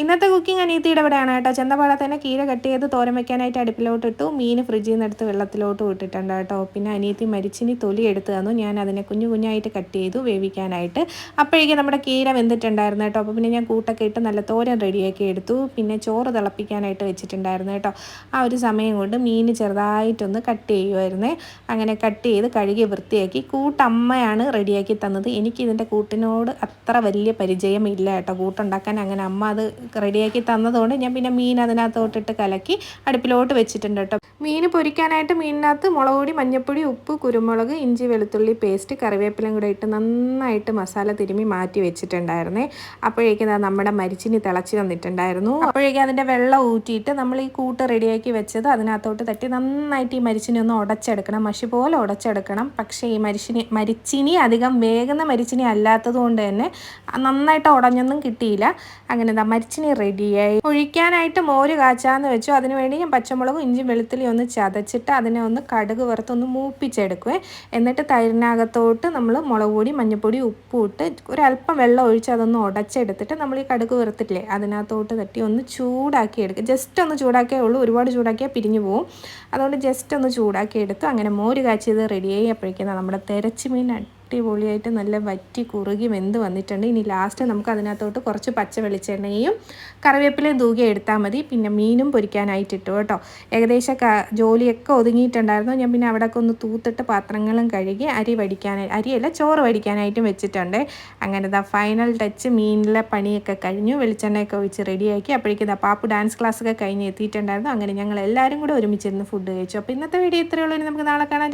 ഇന്നത്തെ കുക്കിംഗ് അനിയത്തിയുടെ ഇവിടെയാണ് കേട്ടോ. ചെന്തപാട തന്നെ കീര കട്ട് ചെയ്ത് തോരൻ വെക്കാനായിട്ട് അടുപ്പിലോട്ട് ഇട്ടു. മീൻ ഫ്രിഡ്ജിൽ നിന്ന് എടുത്ത് വെള്ളത്തിലോട്ട് ഇട്ടിട്ടുണ്ട് കേട്ടോ. പിന്നെ അനീതി മരിച്ചിനി തൊലി എടുത്ത് തന്നു. ഞാൻ അതിനെ കുഞ്ഞു കുഞ്ഞായിട്ട് കട്ട് ചെയ്തു വേവിക്കാനായിട്ട്. അപ്പോഴേക്കും നമ്മുടെ കീര വെന്തിട്ടുണ്ടായിരുന്നു കേട്ടോ. അപ്പോൾ പിന്നെ ഞാൻ കൂട്ടൊക്കെ ഇട്ട് നല്ല തോരൻ റെഡിയാക്കി എടുത്തു. പിന്നെ ചോറ് തിളപ്പിക്കാനായിട്ട് വെച്ചിട്ടുണ്ടായിരുന്നു കേട്ടോ. ആ ഒരു സമയം കൊണ്ട് മീൻ ചെറുതായിട്ടൊന്ന് കട്ട് ചെയ്യുമായിരുന്നേ അങ്ങനെ കട്ട് ചെയ്ത് കഴുകി വൃത്തിയാക്കി കൂട്ടമ്മയാണ് റെഡിയാക്കി തന്നത്. എനിക്കിതിന്റെ കൂട്ടിനോട് അത്ര വലിയ പരിചയം ഇല്ല കേട്ടോ. കൂട്ടുണ്ടാക്കാൻ അങ്ങനെ അമ്മ അത് റെഡിയാക്കി തന്നതുകൊണ്ട് ഞാൻ പിന്നെ മീൻ അതിനകത്തോട്ടിട്ട് കലക്കി അടുപ്പിലോട്ട് വെച്ചിട്ടുണ്ട് കേട്ടോ. മീൻ പൊരിക്കാനായിട്ട് മീനിനകത്ത് മുളക് പൊടി മഞ്ഞൾപ്പൊടി ഉപ്പ് കുരുമുളക് ഇഞ്ചി വെളുത്തുള്ളി പേസ്റ്റ് കറിവേപ്പിലയും കൂടെ ഇട്ട് നന്നായിട്ട് മസാല തിരുമ്മി മാറ്റി വെച്ചിട്ടുണ്ടായിരുന്നേ. അപ്പോഴേക്കും നമ്മുടെ മരിച്ചിനി തിളച്ച് വന്നിട്ടുണ്ടായിരുന്നു അപ്പോഴേക്കും അതിന്റെ വെള്ളം ഊറ്റിയിട്ട് നമ്മൾ ഈ കൂട്ട് റെഡിയാക്കി വെച്ചത് അതിനകത്തോട്ട് തട്ടി നന്നായിട്ട് ഈ മരിച്ചിനി ഒന്ന് ഉടച്ചെടുക്കണം. മഷി പോലെ ഉടച്ചെടുക്കണം. പക്ഷേ ഈ മരിച്ചിനി മരിച്ചിനി അധികം വേഗുന്ന മരിച്ചിനി അല്ലാത്തത് കൊണ്ട് തന്നെ നന്നായിട്ട് ഉടഞ്ഞൊന്നും കിട്ടിയില്ല. അങ്ങനെ ദാ മരിച്ചിനി റെഡിയായി. ഒഴിക്കാനായിട്ട് മോര് കാച്ചാന്ന് വെച്ചു. അതിനുവേണ്ടി ഞാൻ പച്ചമുളകും ഇഞ്ചി വെളുത്തുള്ളി ഒന്ന് ചതച്ചിട്ട് അതിനെ ഒന്ന് കടുക് വറുത്ത് വറുത്തൊന്ന് മൂപ്പിച്ചെടുക്കുവേ. എന്നിട്ട് തൈരിനകത്തോട്ട് നമ്മൾ മുളക് പൊടി മഞ്ഞൾപ്പൊടി ഉപ്പും ഇട്ട് ഒരല്പം വെള്ളം ഒഴിച്ച് അതൊന്ന് ഉടച്ചെടുത്തിട്ട് നമ്മൾ ഈ കടുക് വറുത്തിട്ടില്ലേ അതിനകത്തോട്ട് തട്ടി ഒന്ന് ചൂടാക്കി എടുക്കുക. ജസ്റ്റ് ഒന്ന് ചൂടാക്കിയേ ഉള്ളൂ. ഒരുപാട് ചൂടാക്കിയാൽ പിരിഞ്ഞു പോകും അതുകൊണ്ട് ജസ്റ്റ് ഒന്ന് ചൂടാക്കി എടുത്തു. അങ്ങനെ മോര് കാച്ചിയത് റെഡിയായി. അപ്പോഴേക്കും നമ്മുടെ തെരച്ച് മീൻ അടിപൊളിയായിട്ട് നല്ല വറ്റി കുറുകി വെന്ത് വന്നിട്ടുണ്ട്. ഇനി ലാസ്റ്റ് നമുക്ക് അതിനകത്തോട്ട് കുറച്ച് പച്ച വെളിച്ചെണ്ണയും കറിവേപ്പിലയും തൂകി എടുത്താൽ മതി. പിന്നെ മീനും പൊരിക്കാനായിട്ട് ഇട്ടു കേട്ടോ. ഏകദേശം ജോലിയൊക്കെ ഒതുങ്ങിയിട്ടുണ്ടായിരുന്നു. ഞാൻ പിന്നെ അവിടെയൊക്കെ ഒന്ന് തൂത്തിട്ട് പാത്രങ്ങളും കഴുകി അരി വടിക്കാൻ അരിയല്ല ചോറ് വടിക്കാനായിട്ടും വെച്ചിട്ടുണ്ട്. അങ്ങനെ ഇതാ ഫൈനൽ ടച്ച് മീനിലെ പണിയൊക്കെ കഴിഞ്ഞു. വെളിച്ചെണ്ണയൊക്കെ ഒഴിച്ച് റെഡിയാക്കി അപ്പോഴേക്കും ഇതാ പാപ്പു ഡാൻസ് ക്ലാസ്സൊക്കെ കഴിഞ്ഞ് എത്തിയിട്ടുണ്ടായിരുന്നു. അങ്ങനെ ഞങ്ങൾ എല്ലാവരും കൂടെ ഒരുമിച്ചിരുന്ന് ഫുഡ് കഴിച്ചു. അപ്പോൾ ഇന്നത്തെ വീഡിയോ ഇത്രയുള്ളൂ നമുക്ക് നാളെ കാണാൻ